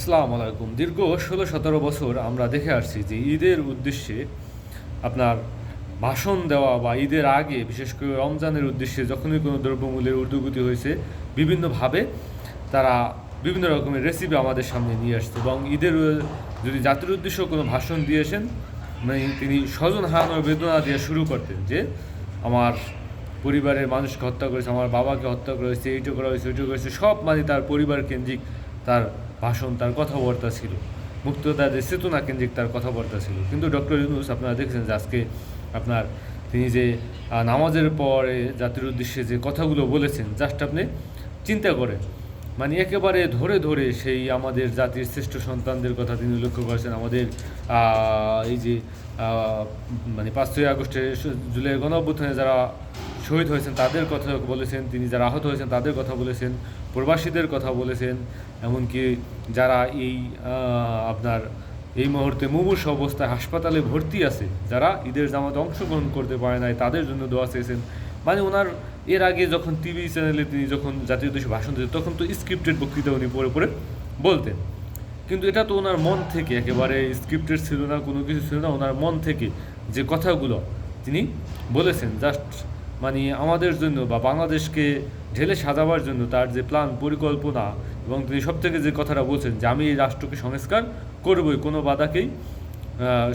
আসসালামু আলাইকুম। দীর্ঘ ষোলো সতেরো বছর আমরা দেখে আসছি যে ঈদের উদ্দেশ্যে আপনার ভাষণ দেওয়া বা ঈদের আগে, বিশেষ করে রমজানের উদ্দেশ্যে যখনই কোনো দ্রব্যমূল্যের ঊর্ধ্বগতি হয়েছে, বিভিন্নভাবে তারা বিভিন্ন রকমের রেসিপি আমাদের সামনে নিয়ে আসছে এবং ঈদের যদি জাতির উদ্দেশ্যে কোনো ভাষণ দিয়েছেন মানে তিনি স্বজন হারানোর বেদনা দিয়ে শুরু করতেন যে আমার পরিবারের মানুষকে হত্যা করেছে, আমার বাবাকে হত্যা করেছে, এইটা করা হয়েছে, ওইটা করেছে সব মানে তার পরিবার কেন্দ্রিক তার ভাষণ তার কথাবার্তা ছিল। মুক্ততাদের চেতনা কেন্দ্রিক তার কথাবার্তা ছিল। কিন্তু ডক্টর ইউনুস আপনারা দেখেছেন যে আজকে আপনার তিনি যে নামাজের পরে জাতির উদ্দেশ্যে যে কথাগুলো বলেছেন জাস্ট আপনি চিন্তা করেন। মানে একেবারে ধরে ধরে সেই আমাদের জাতির শ্রেষ্ঠ সন্তানদের কথা তিনি লক্ষ্য করেছেন। আমাদের এই যে মানে পাঁচই আগস্টে জুলাই গণঅভ্যুত্থানে যারা শহীদ হয়েছেন, তাদের কথা বলেছেন, তিনি যারা আহত হয়েছেন, তাদের কথা বলেছেন, প্রবাসীদের কথা বলেছেন, এমনকি যারা এই আপনার এই মুহূর্তে মুমূর্ষ অবস্থায় হাসপাতালে ভর্তি আছে, যারা ঈদের জামাতে অংশগ্রহণ করতে পারে নাই, তাদের জন্য দোয়া চেয়েছেন। মানে ওনার, এর আগে যখন টিভি চ্যানেলে তিনি যখন জাতীয় উদ্দেশ্যে ভাষণ দিতেন, তখন তো স্ক্রিপ্টেড বক্তৃতা উনি পড়ে পড়ে বলতেন। কিন্তু এটা তো ওনার মন থেকে একেবারে স্ক্রিপ্টেড ছিল না, কোনো কিছু ছিল না, ওনার মন থেকে যে কথাগুলো তিনি বলেছেন জাস্ট মানে আমাদের জন্য বা বাংলাদেশকে ঢেলে সাজাবার জন্য তার যে প্ল্যান পরিকল্পনা এবং তিনি সব থেকে যে কথাটা বলছেন যে আমি এই রাষ্ট্রকে সংস্কার করবই, কোনো বাধাকেই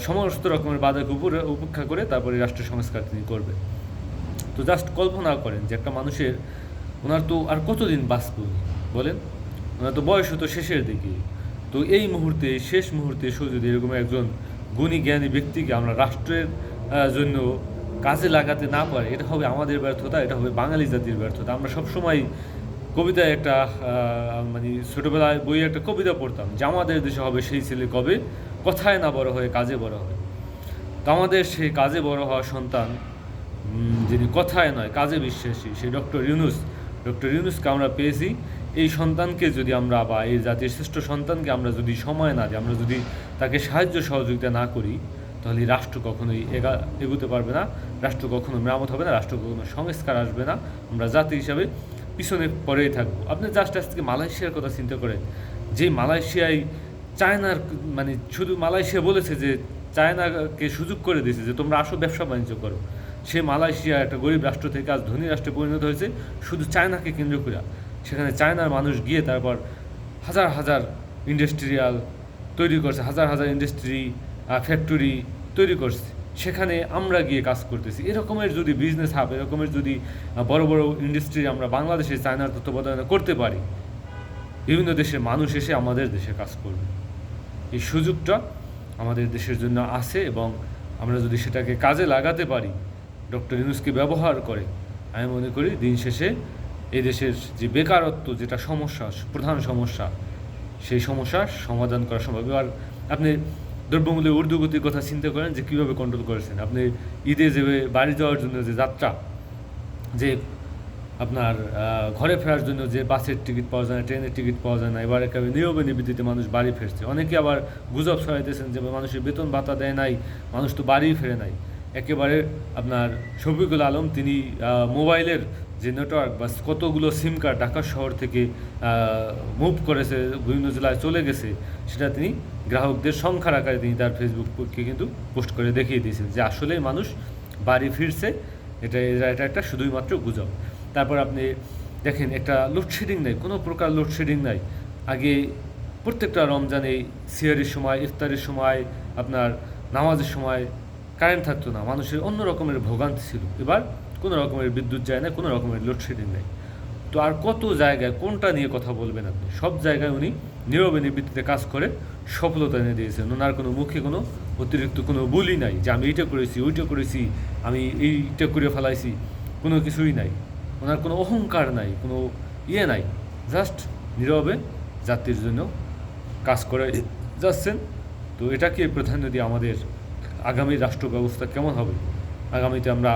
সমস্ত রকমের বাধাকে উপরে, উপেক্ষা করে তারপরে রাষ্ট্র সংস্কার তিনি করবে তো জাস্ট কল্পনা করেন যে একটা মানুষের, ওনার তো আর কতদিন বাঁচবে, বলেন? ওনার তো বয়স তো শেষের দিকে। তো এই মুহূর্তে, শেষ মুহূর্তে এসেও যদি এরকম একজন গুণী, জ্ঞানী ব্যক্তিকে আমরা রাষ্ট্রের জন্য কাজে লাগাতে না পারি, এটা হবে আমাদের ব্যর্থতা, এটা হবে বাঙালি জাতির ব্যর্থতা। আমরা সবসময় কবিতায় একটা মানে ছোটোবেলায় বইয়ে একটা কবিতা পড়তাম যে আমাদের দেশে হবে সেই ছেলে কবে? কথায় না বড় হয়ে কাজে বড় হবে। তো আমাদের সেই কাজে বড় হওয়া সন্তান যিনি কথায় নয়, কাজে বিশ্বাসী, সেই ডক্টর ইউনুস। ডক্টর ইউনুসকে আমরা পেয়েছি। এই সন্তানকে যদি আমরা বা এই জাতির শ্রেষ্ঠ সন্তানকে আমরা যদি সময় না দিই, আমরা যদি তাকে সাহায্য সহযোগিতা না করি তাহলে রাষ্ট্র কখনোই এগা, এগোতে পারবে না, রাষ্ট্র কখনো মেরামত হবে না, রাষ্ট্র কখনো সংস্কার আসবে না, আমরা জাতি হিসাবে পিছনে পরেই থাকব। আপনি জাস্ট আজকে মালয়েশিয়ার কথা চিন্তা করেন, যে মালয়েশিয়ায় চায়নার মানে শুধু মালয়েশিয়া বলেছে যে চায়নাকে সুযোগ করে দিয়েছে, যে তোমরা আসো, ব্যবসা বাণিজ্য করো। সে মালয়েশিয়া একটা গরিব রাষ্ট্র থেকে আজ ধনী রাষ্ট্রে পরিণত হয়েছে, শুধু চায়নাকে কেন্দ্র করে সেখানে চায়নার মানুষ গিয়ে তারপর হাজার হাজার ইন্ডাস্ট্রিয়াল তৈরি করছে, হাজার হাজার ইন্ডাস্ট্রি ফ্যাক্টরি তৈরি করছে। সেখানে আমরা গিয়ে কাজ করতেছি। এরকমের যদি বিজনেস হাব এরকমের যদি বড় বড় ইন্ডাস্ট্রি আমরা বাংলাদেশে চায়নার তত্ত্বাবধানে করতে পারি, বিভিন্ন দেশের মানুষ এসে আমাদের দেশে কাজ করবে। এই সুযোগটা আমাদের দেশের জন্য আছে এবং আমরা যদি সেটাকে কাজে লাগাতে পারি, ডক্টর ইউনুসকে ব্যবহার করে, আমি মনে করি দিন শেষে এই দেশের যে বেকারত্ব, যেটা সমস্যা, প্রধান সমস্যা, সেই সমস্যার সমাধান করা সম্ভব। এবার আপনি দ্রব্যমূল্যের ঊর্ধ্বগতির কথা চিন্তা করেন যে কীভাবে কন্ট্রোল করেছেন? আপনি ঈদে যে বাড়ি যাওয়ার জন্য যে যাত্রা, যে আপনার ঘরে ফেরার জন্য যে বাসের টিকিট পাওয়া যায় না, ট্রেনের টিকিট পাওয়া যায় না, এবার একেবারে নীরবে নিবেদিতে মানুষ বাড়ি ফিরছে। অনেকে আবার গুজব ছড়াইতেছেন যে মানুষের বেতন ভাতা দেয় নাই, মানুষ তো বাড়ি ফেরে নাই। একেবারে আপনার শফিকুল আলম, তিনি মোবাইলের যে নেটওয়ার্ক বা কতগুলো সিম কার্ড ঢাকা শহর থেকে মুভ করেছে, বিভিন্ন জেলায় চলে গেছে, সেটা তিনি গ্রাহকদের সংখ্যার আকারে তিনি তার ফেসবুককে কিন্তু পোস্ট করে দেখিয়ে দিয়েছেন যে আসলেই মানুষ বাড়ি ফিরছে, এটা, এটা- একটা শুধুই মাত্র গুজব। তারপর আপনি দেখেন একটা লোডশেডিং নেই, কোনো প্রকার লোডশেডিং নাই। আগে প্রত্যেকটা রমজানে সিয়ারির সময়, ইফতারের সময়, আপনার নামাজের সময়, কারেন্ট থাকতো না, মানুষের অন্য রকমের ভোগান্তি ছিল। এবার কোনো রকমের বিদ্যুৎ যায় না, কোনো রকমের লোডশেডিং নেই। তো আর কত জায়গায়, কোনটা নিয়ে কথা বলবেন আপনি? সব জায়গায় উনি নীরবে নিবৃত্তিতে কাজ করে সফলতা এনে দিয়েছেন। ওনার কোনো মুখে কোনো অতিরিক্ত কোনো বলি নাই যে আমি এইটা করেছি, ওইটা করেছি, আমি এইটা করে ফেলাইছি, কোনো কিছুই নাই। ওনার কোনো অহংকার নাই, কোনো ইয়ে নাই। জাস্ট নীরবে জাতির জন্য কাজ করে যাচ্ছেন। তো এটাকে প্রাধান্য দিয়ে আমাদের আগামী রাষ্ট্র ব্যবস্থা কেমন হবে? আগামীতে আমরা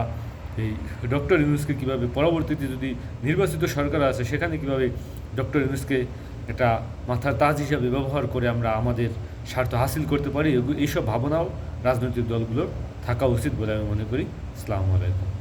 এই ডক্টর ইউনুসকে কীভাবে পরবর্তীতে যদি নির্বাচিত সরকার আছে, সেখানে কীভাবে ডক্টর ইউনুসকে একটা মাথার তাজ হিসাবে ব্যবহার করে আমরা আমাদের স্বার্থ হাসিল করতে পারি? এইসব ভাবনাও রাজনৈতিক দলগুলোর থাকা উচিত বলে আমি মনে করি। আসসালামু আলাইকুম।